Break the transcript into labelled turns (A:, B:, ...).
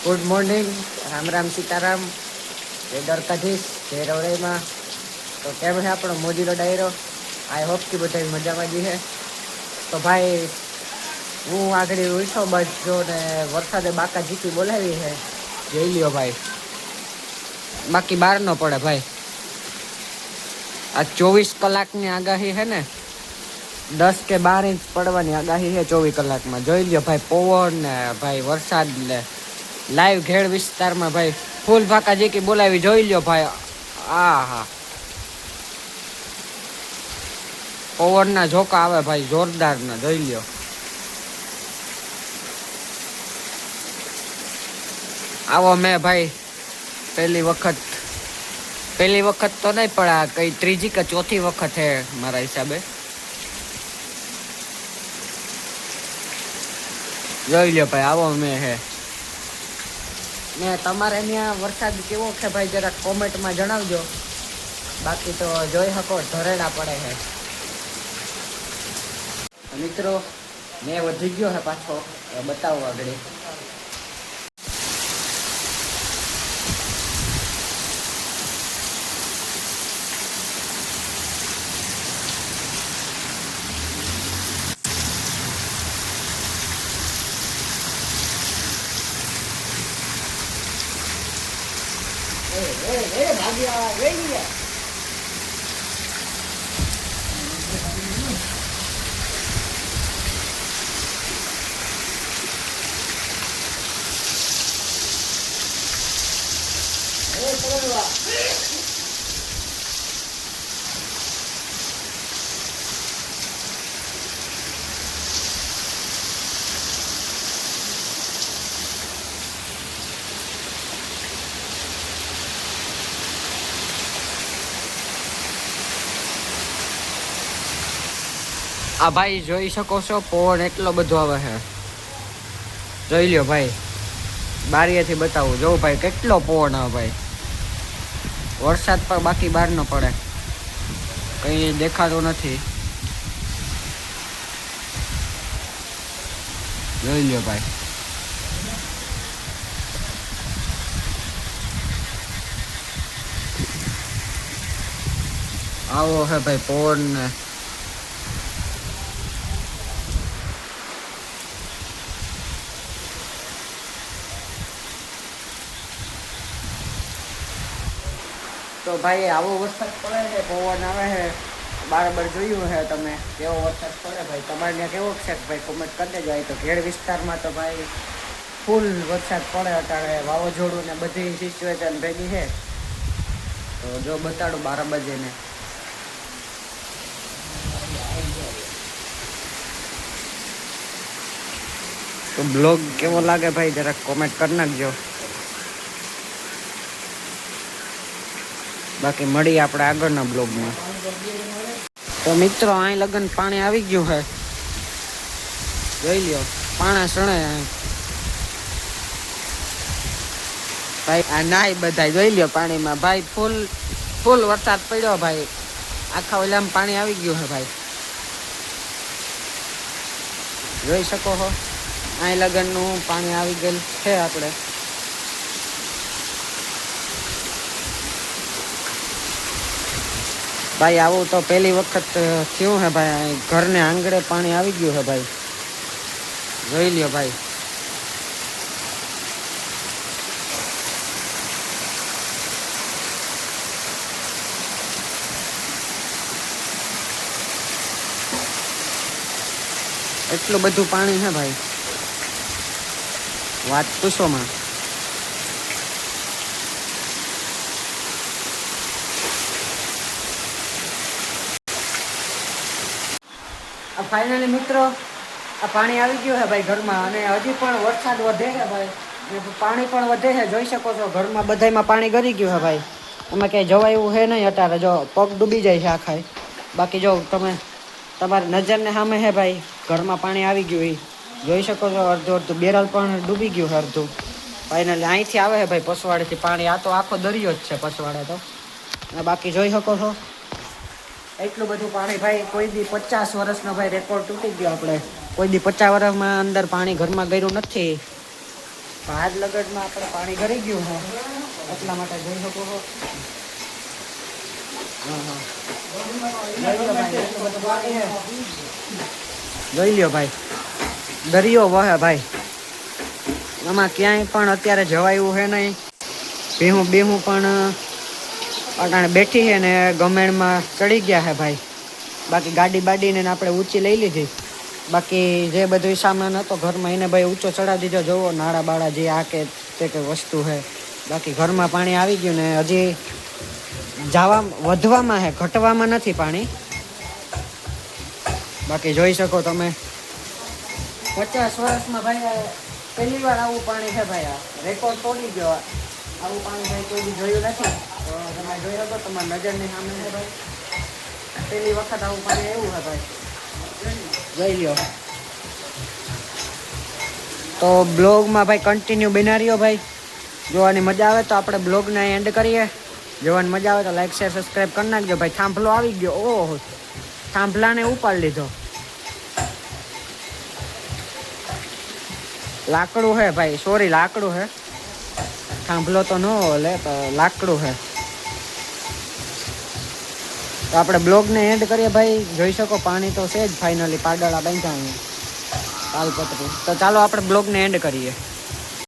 A: Good morning Ram Ram Sitaram જય દ્વારકાધીશ જય રવડાઈમાં તો કેમ છે આપણો મોદીનો ડાયરો? આઈ હોપ કે બધા મજામાં જ છે તો ભાઈ હું આગળ ઉઠો બાજુ ને વરસાદે બાકા જીતી બોલાવી છે જોઈ લ્યો ભાઈ. બાકી બહાર ન પડે ભાઈ. આ ચોવીસ કલાકની આગાહી છે ને દસ કે બાર ઇંચ પડવાની આગાહી છે ચોવીસ કલાકમાં. જોઈ લ્યો ભાઈ પવન ને ભાઈ વરસાદ ને લાઈવ ઘેડ વિસ્તારમાં ભાઈ. ફૂલ ફાકા જે કે બોલાવી જોઈ લ્યો ભાઈ. આ હા પવનના ઝોકા આવે ભાઈ, જોરદારના, જોઈ લ્યો. આવો મેં ભાઈ, પહેલી વખત પહેલી વખત તો નહીં, પણ આ કઈ ત્રીજી કે ચોથી વખત છે મારા હિસાબે. જોઈ લ્યો ભાઈ, આવો મેં હે. ને તમારે ત્યાં વરસાદ કેવો છે ભાઈ, જરાક કોમેન્ટમાં જણાવજો. બાકી તો જોઈ શકો ધરેડા પડે છે. મિત્રો, મેં વધી ગયો છે પાછો. બતાવો આગળ. એ એ એ ભાગી આવા વેઈ ગયા એ આ ભાઈ જોઈ શકો છો, પવન એટલો બધો આવે છે. જોઈ લ્યો ભાઈ, બારીએથી બતાવું. જો ભાઈ કેટલો પવન આવે ભાઈ. વરસાદ પણ બાકી બહાર ન પડે. કઈ દેખાતો નથી. જોઈ લ્યો ભાઈ. આવો હે ભાઈ પવન ને તો ભાઈ આવો વરસાદ પડે છે, પવન આવે છે, બરાબર જોયું છે તમે, કેવો વરસાદ પડે ભાઈ? તમારે ત્યાં કેવો છે ભાઈ? કોમેન્ટ કરી દેજો. તો ઘેડ વિસ્તારમાં તો ભાઈ ફૂલ વરસાદ પડે અત્યારે, વાવાઝોડું ને બધી સિચ્યુએશન ભેગી છે. તો જો બતાડો બાર બજેને તો બ્લોગ કેવો લાગે ભાઈ? જરાક કોમેન્ટ કરી નાખજો. બાકી મળી આપણે આગળના બ્લોગમાં. તો મિત્રો, અહીં લગન પાણી આવી ગયું હે જોઈ લ્યો, પાણા શણે. ભાઈ, આ નાય બધા જોઈ લ્યો પાણીમાં. ભાઈ, ફૂલ ફૂલ વરસાદ પડ્યો ભાઈ. આખા ઓલામાં પાણી આવી ગયું હે ભાઈ. જોઈ શકો હો અહીં લગ્નનું પાણી આવી ગયેલ છે આપણે. ભાઈ આવું તો પહેલી વખત અ, થયું હે ભાઈ. અહીં ઘરને આંગળે પાણી આવી ગયું હે ભાઈ. જોઈ લ્યો ભાઈ. એટલું બધું પાણી છે ભાઈ. વાત પૂછો ફાઇનલી મિત્રો, આ પાણી આવી ગયું છે ભાઈ ઘરમાં અને હજી પણ વરસાદ વધે છે ભાઈ. પાણી પણ વધે છે જોઈ શકો છો, ઘરમાં બધાયમાં પાણી ગરી ગયું છે ભાઈ. એમાં ક્યાંય જવાય એવું છે નહીં અત્યારે, જો પગ ડૂબી જાય છે આખાય બાકી જો તમે, તમારી નજરને સામે છે ભાઈ, ઘરમાં પાણી આવી ગયું એ જોઈ શકો છો, અડધું અડધું બેરલ પણ ડૂબી ગયું અડધું. ફાઇનલી અહીંથી આવે છે ભાઈ, પસવાડેથી પાણી. આ તો આખો દરિયો જ છે, પસવાડે તો. અને બાકી જોઈ શકો છો એટલું બધું પાણી ભાઈ, કોઈ દી પચાસ વર્ષનો ભાઈ રેકોર્ડ તૂટી ગયો આપણે. કોઈ દી પચાસ વર્ષમાં અંદર પાણી ઘરમાં ગયું નથી. ભાત લગડમાં આપણે પાણી ગરી ગયું હો. એટલા માટે જઈ શકો છો જોઈ લ્યો ભાઈ. દરિયો વહે ભાઈ. આમાં ક્યાંય પણ અત્યારે જવાયું છે નહીં. ભીહું બેહું પણ અટાણે બેઠી છે ને ગમેણમાં ચડી ગયા છે ભાઈ. બાકી ગાડી બાડીને આપણે ઊંચી લઈ લીધી. બાકી જે બધું સામાન હતો ઘરમાં એને ભાઈ ઊંચો ચડાવી દીધો. જોવો નાળા બાળા જે આ કે તે કે વસ્તુ છે. બાકી ઘરમાં પાણી આવી ગયું ને હજી જવા, વધવામાં છે, ઘટવામાં નથી પાણી. બાકી જોઈ શકો તમે. પચાસ વર્ષમાં ભાઈ પહેલી વાર આવું પાણી છે ભાઈ આ. રેકોર્ડ તોડી ગયો. આવું પાણી ભાઈ કોઈ જોયું નથી. તો તમે જોઈ શકો વખત તો બ્લોગમાં ભાઈ કન્ટિન્યુ બનાવ્યો ભાઈ. જોવાની મજા આવે તો આપણે બ્લોગને એન્ડ કરીએ. જોવાની મજા આવે તો લાઈક શેર સબસ્ક્રાઈબ કરી નાખજો ભાઈ. થાંભલો આવી ગયો. ઓહો. થાંભલાને ઉપાડી લીધો. લાકડું હે ભાઈ. સોરી લાકડું હે. થાંભલો તો ન ઓલે લાકડું હે. તો આપણે બ્લોગને એન્ડ કરીએ ભાઈ. જોઈ શકો, પાણી તો છે જ ફાઇનલી પાડળા બાંધ્યા તાલપત્રી. તો ચાલો આપણે બ્લોગને એન્ડ કરીએ.